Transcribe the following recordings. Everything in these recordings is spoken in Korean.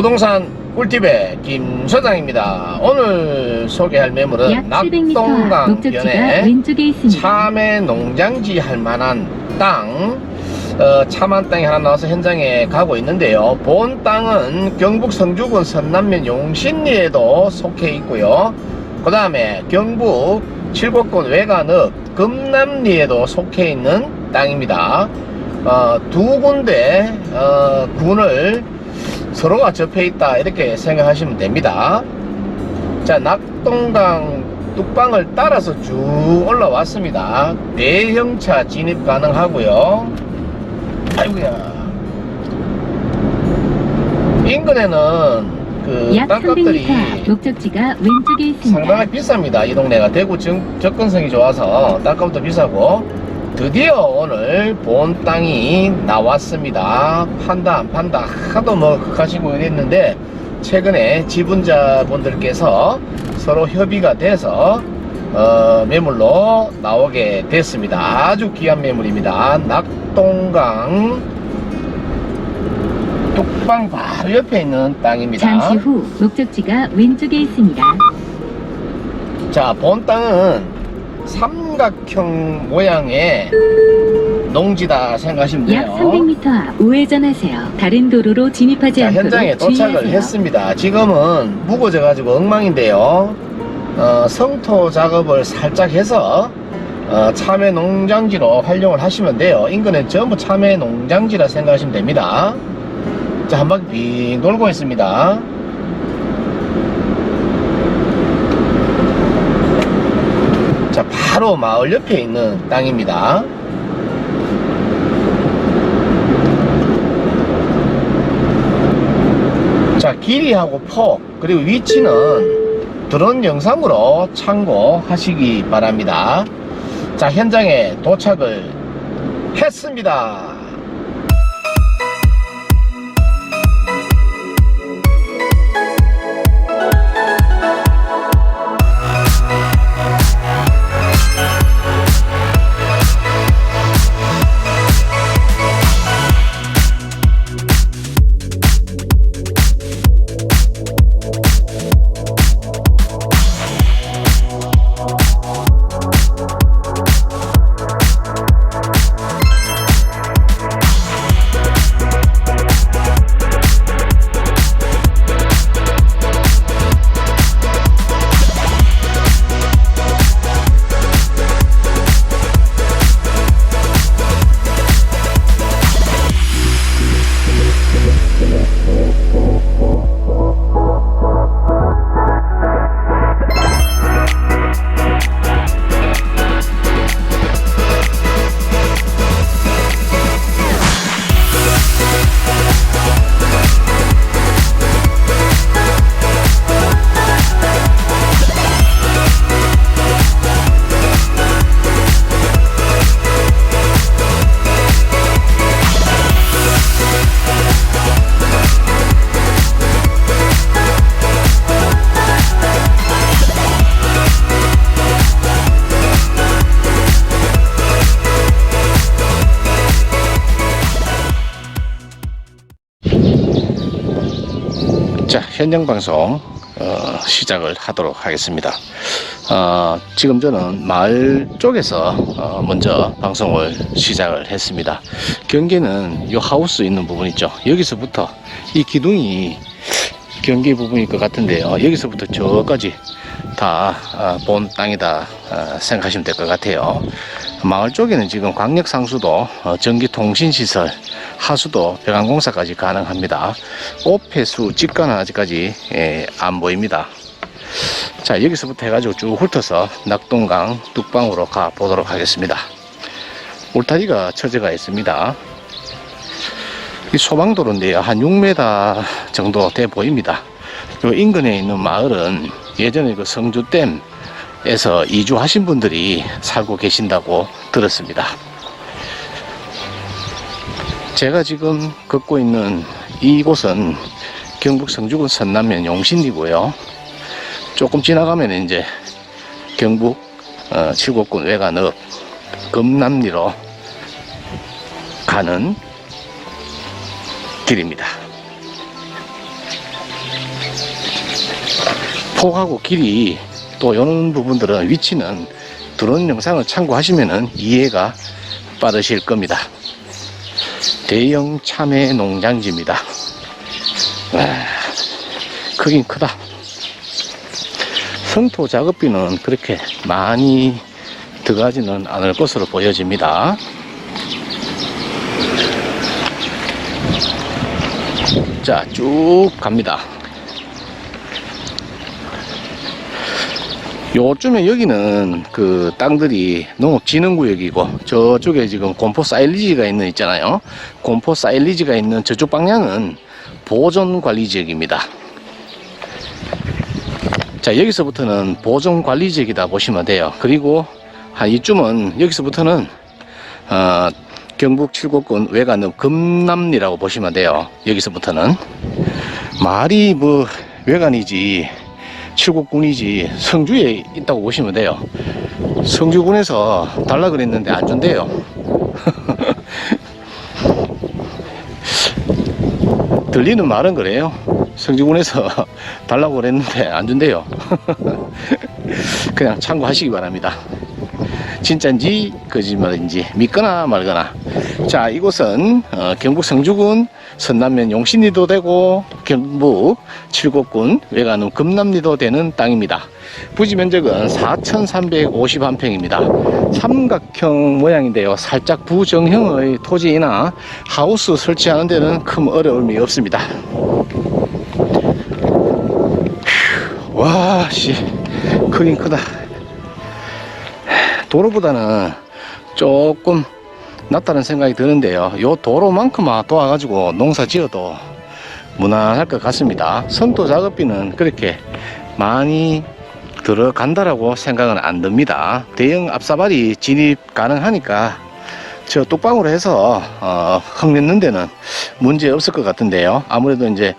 부동산 꿀팁의 김 소장입니다. 오늘 소개할 매물은 약 700m 낙동강 변에. 참외 농장지 할 만한 땅, 어, 참한 땅이 하나 나와서 현장에 가고 있는데요. 본 땅은 경북 성주군 선남면 용신리에도 속해 있고요. 그 다음에 경북 칠곡군 외관읍 금남리에도 속해 있는 땅입니다. 어, 두 군데 어, 군을 서로가 접해 있다 이렇게 생각하시면 됩니다. 자 낙동강 뚝방을 따라서 쭉 올라왔습니다. 대형차 진입 가능하고요. 아이고야. 인근에는 그약 300m 땅값들이 목적지가 왼쪽에 있습니다. 상당히 비쌉니다. 이 동네가 대구 정- 접근성이 좋아서 땅값도 비싸고 드디어 오늘 본 땅이 나왔습니다. 판다 안 판다 하도 뭐 극하시고 이랬는데 최근에 지분자분들께서 서로 협의가 돼서 어, 매물로 나오게 됐습니다. 아주 귀한 매물입니다. 낙동강 뚝방 바로 옆에 있는 땅입니다. 잠시 후 목적지가 왼쪽에 있습니다. 자, 본 땅은 삼각형 모양의 농지다 생각하시면 약 돼요. 300m 앞 우회전하세요. 다른 도로로 진입하지 자, 않도록 현장에 도착을 주의하세요. 했습니다. 지금은 무거워져 가지고 엉망인데요. 어, 성토 작업을 살짝 해서 어, 참외 농장지로 활용을 하시면 돼요. 인근은 전부 참외 농장지라 생각하시면 됩니다. 자, 한 바퀴 빙 돌고 있습니다. 자, 바로 마을 옆에 있는 땅입니다. 자, 길이하고 폭, 그리고 위치는 드론 영상으로 참고하시기 바랍니다. 자, 현장에 도착을 했습니다. 자, 현장 방송 어, 시작을 하도록 하겠습니다. 어, 지금 저는 마을 쪽에서 어, 먼저 방송을 시작을 했습니다. 경계는 이 하우스 있는 부분 있죠. 여기서부터 이 기둥이 경계 부분일 것 같은데요. 여기서부터 저까지 다본 땅이다 어, 생각하시면 될 것 같아요. 마을 쪽에는 지금 광역 상수도, 어, 전기 통신 시설, 하수도, 배관공사까지 가능합니다. 오폐수 직관은 아직까지 예, 안 보입니다. 자 여기서부터 해가지고 쭉 훑어서 낙동강 뚝방으로 가 보도록 하겠습니다. 울타리가 처져가 있습니다. 이 소방도로인데요. 한 6m 정도 돼 보입니다. 요 인근에 있는 마을은 예전에 그 성주댐 에서 이주하신 분들이 살고 계신다고 들었습니다. 제가 지금 걷고 있는 이곳은 경북 성주군 선남면 용신이고요. 조금 지나가면 이제 경북 어, 칠곡군 외관읍 금남리로 가는 길입니다. 폭하고 길이 또 이런 부분들은 위치는 드론 영상을 참고하시면 이해가 빠르실 겁니다. 대형 참외 농장지입니다. 와, 크긴 크다. 성토 작업비는 그렇게 많이 들어가지는 않을 것으로 보여집니다. 자, 쭉 갑니다. 요쯤에 여기는 그 땅들이 농업진흥구역이고 저쪽에 지금 곰포 사일리지가 있는 있잖아요. 곰포 사일리지가 있는 저쪽 방향은 보존관리지역입니다. 자 여기서부터는 보존관리지역이다 보시면 돼요. 그리고 한 이쯤은 여기서부터는 어, 경북 칠곡군 외관읍 금남리라고 보시면 돼요. 여기서부터는 말이 뭐 외관이지 칠곡군이지 성주에 있다고 보시면 돼요. 성주군에서 달라 그랬는데 안 준대요. 들리는 말은 그래요. 성주군에서 달라고 그랬는데 안 준대요. 그냥 참고하시기 바랍니다. 진짜인지 거짓말인지 믿거나 말거나. 자, 이곳은 어, 경북 성주군 선남면 용신리도 되고 경북 칠곡군 외관읍 금남리도 되는 땅입니다. 부지 면적은 4,351평입니다. 삼각형 모양인데요. 살짝 부정형의 토지이나 하우스 설치하는 데는 큰 어려움이 없습니다. 휴, 와, 씨, 크긴 크다. 도로보다는 조금 낫다는 생각이 드는데요. 요 도로만큼만 도와가지고 농사 지어도 무난할 것 같습니다. 선도 작업비는 그렇게 많이 들어간다라고 생각은 안 듭니다. 대형 앞사발이 진입 가능하니까 저 뚝방으로 해서 어, 흙 넣는 데는 문제 없을 것 같은데요. 아무래도 이제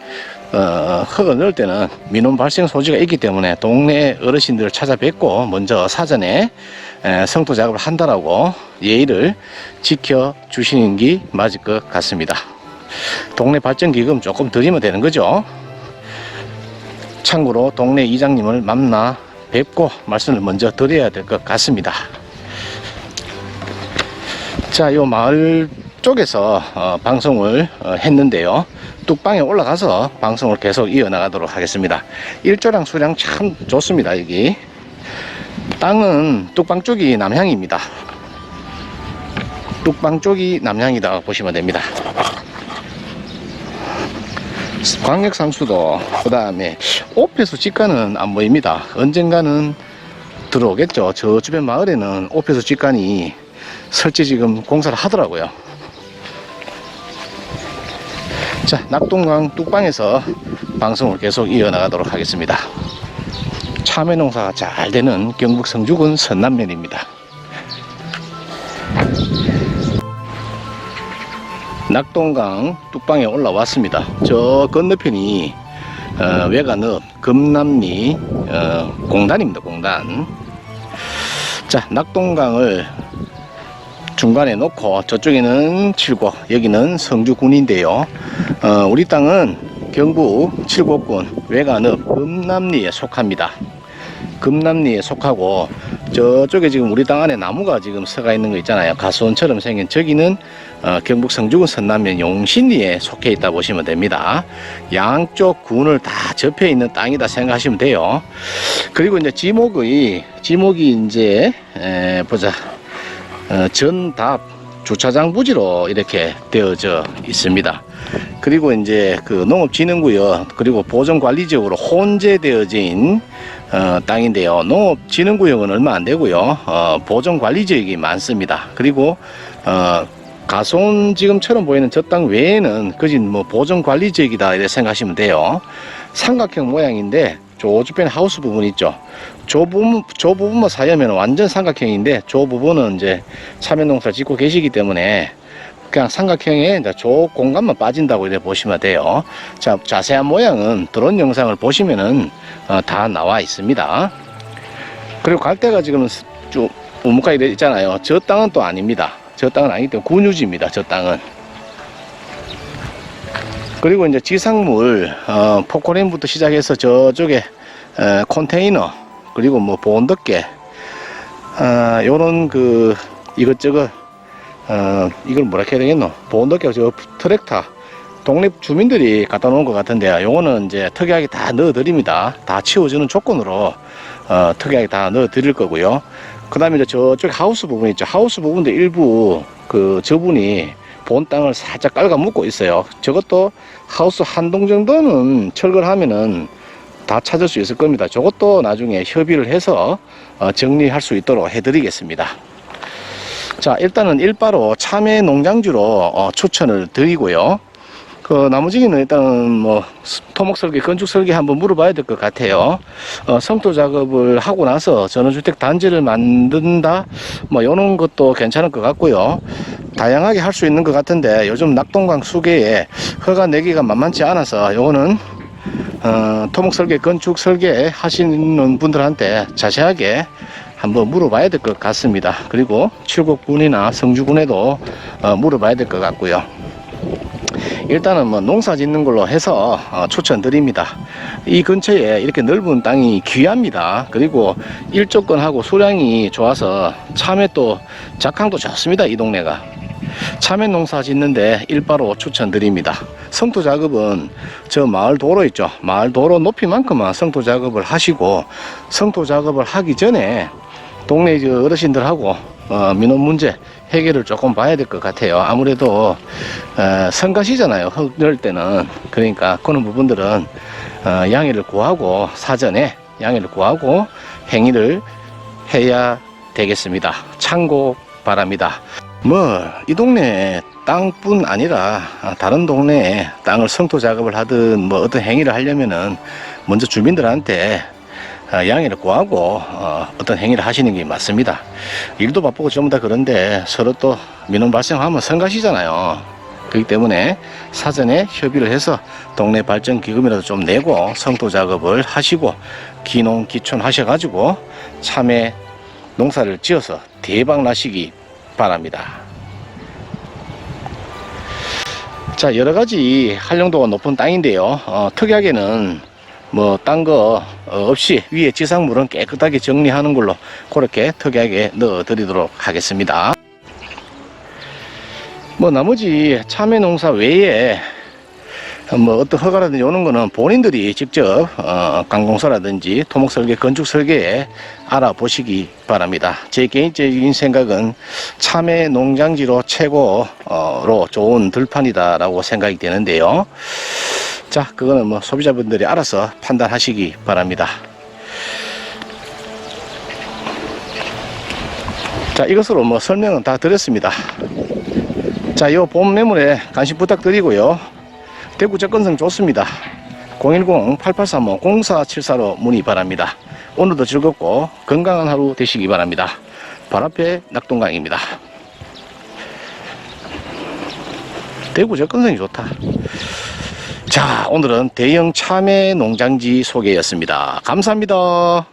어, 흙을 넣을 때는 민원 발생 소지가 있기 때문에 동네 어르신들을 찾아뵙고 먼저 사전에 에, 성토 작업을 한다라고 예의를 지켜 주시는 게 맞을 것 같습니다. 동네 발전 기금 조금 드리면 되는 거죠. 참고로 동네 이장님을 만나 뵙고 말씀을 먼저 드려야 될 것 같습니다. 자, 요 마을 쪽에서 어, 방송을 어, 했는데요. 뚝방에 올라가서 방송을 계속 이어나가도록 하겠습니다. 일조량 수량 참 좋습니다, 여기. 땅은 뚝방 쪽이 남향입니다. 뚝방 쪽이 남향이다 보시면 됩니다. 광역상수도 그 다음에 오폐수 직관은 안 보입니다. 언젠가는 들어오겠죠. 저 주변 마을에는 오폐수 직관이 설치 지금 공사를 하더라고요. 자, 낙동강 뚝방에서 방송을 계속 이어나가도록 하겠습니다. 참외 농사가 잘 되는 경북 성주군 선남면입니다. 낙동강 뚝방에 올라왔습니다. 저 건너편이 어, 외관읍 금남리 어, 공단입니다. 공단. 자, 낙동강을 중간에 놓고 저쪽에는 칠곡, 여기는 성주군인데요. 어, 우리 땅은 경북 칠곡군 외관읍 금남리에 속합니다. 금남리에 속하고 저쪽에 지금 우리 땅 안에 나무가 지금 서가 있는 거 있잖아요. 가수원처럼 생긴 저기는 어, 경북 성주군 선남면 용신리에 속해 있다 보시면 됩니다. 양쪽 군을 다 접해 있는 땅이다 생각하시면 돼요. 그리고 이제 지목의 지목이 이제 에, 보자 어, 전답 주차장 부지로 이렇게 되어져 있습니다. 그리고 이제 그 농업진흥구역 그리고 보존관리지역으로 혼재되어진 어, 땅인데요. 농업진흥구역은 얼마 안 되고요. 어, 보존관리지역이 많습니다. 그리고 어, 가손 지금처럼 보이는 저 땅 외에는 그진 뭐 보존관리지역이다 이렇게 생각하시면 돼요. 삼각형 모양인데 저 주변 하우스 부분 있죠. 저 부분 저 부분만 사려면 완전 삼각형인데 저 부분은 이제 참외농사 짓고 계시기 때문에 그냥 삼각형에 저 공간만 빠진다고 이렇게 보시면 돼요. 자, 자세한 모양은 드론 영상을 보시면은 어, 다 나와 있습니다. 그리고 갈대가 지금 쭉 우뭇하게 되어 있잖아요. 저 땅은 또 아닙니다. 저 땅은 아니기 때문에 군유지입니다. 저 땅은. 그리고 이제 지상물, 어, 포코렌부터 시작해서 저쪽에 에, 컨테이너 그리고 뭐 보온덮개 아, 요런 그 이것저것 어, 이걸 뭐라 해야 되겠노? 보온덮개 저 트랙터. 동네 주민들이 갖다 놓은 것 같은데요 요거는 이제 특이하게 다 넣어 드립니다. 다 치워주는 조건으로 어, 특이하게 다 넣어 드릴 거고요. 그 다음에 이제 저쪽 하우스 부분 있죠. 하우스 부분도 일부 그 저분이 본 땅을 살짝 깔아 묻고 있어요. 저것도 하우스 한 동 정도는 철거를 하면은 다 찾을 수 있을 겁니다. 저것도 나중에 협의를 해서 어, 정리할 수 있도록 해드리겠습니다. 자, 일단은 일바로 참외 농장주로 어, 추천을 드리고요. 그 나머지는 일단 뭐 토목 설계, 건축 설계 한번 물어봐야 될 것 같아요. 어, 성토 작업을 하고 나서 전원주택 단지를 만든다, 뭐 이런 것도 괜찮을 것 같고요. 다양하게 할 수 있는 것 같은데 요즘 낙동강 수계에 허가 내기가 만만치 않아서 요거는 어, 토목 설계, 건축 설계 하시는 분들한테 자세하게 한번 물어봐야 될 것 같습니다. 그리고 칠곡군이나 성주군에도 어, 물어봐야 될 것 같고요. 일단은 뭐 농사 짓는 걸로 해서 어, 추천드립니다. 이 근처에 이렇게 넓은 땅이 귀합니다. 그리고 일조권하고 수량이 좋아서 참외 또 작황도 좋습니다. 이 동네가. 참외 농사 짓는데 일바로 추천드립니다. 성토 작업은 저 마을 도로 있죠. 마을 도로 높이만큼만 성토 작업을 하시고 성토 작업을 하기 전에 동네 저 어르신들하고 어, 민원 문제 해결을 조금 봐야 될 것 같아요. 아무래도 어, 성가시잖아요. 흙넣을 때는 그러니까 그런 부분들은 어, 양해를 구하고 사전에 양해를 구하고 행위를 해야 되겠습니다. 참고 바랍니다. 뭐 이 동네 땅뿐 아니라 아, 다른 동네에 땅을 성토 작업을 하든 뭐 어떤 행위를 하려면은 먼저 주민들한테 아, 양해를 구하고 어, 어떤 행위를 하시는 게 맞습니다. 일도 바쁘고 전부 다 그런데 서로 또 민원 발생하면 성가시잖아요. 그렇기 때문에 사전에 협의를 해서 동네 발전 기금이라도 좀 내고 성토 작업을 하시고 기농 기촌 하셔가지고 참외 농사를 지어서 대박 나시기 바랍니다. 자 여러 가지 활용도가 높은 땅인데요. 어, 특이하게는 뭐 딴 거 없이 위에 지상물은 깨끗하게 정리하는 걸로 그렇게 특이하게 넣어 드리도록 하겠습니다. 뭐 나머지 참외 농사 외에 뭐 어떤 허가라든지 오는 거는 본인들이 직접 어, 강공사라든지 토목 설계, 건축 설계에 알아보시기 바랍니다. 제 개인적인 생각은 참외 농장지로 최고로 좋은 들판이다 라고 생각이 되는데요. 자, 그거는 뭐 소비자분들이 알아서 판단하시기 바랍니다. 자, 이것으로 뭐 설명은 다 드렸습니다. 자, 요 봄 매물에 관심 부탁드리고요. 대구 접근성 좋습니다. 010-8835-0474로 문의 바랍니다. 오늘도 즐겁고 건강한 하루 되시기 바랍니다. 발 앞에 낙동강입니다. 대구 접근성이 좋다. 자, 오늘은 대형 참외 농장지 소개였습니다. 감사합니다.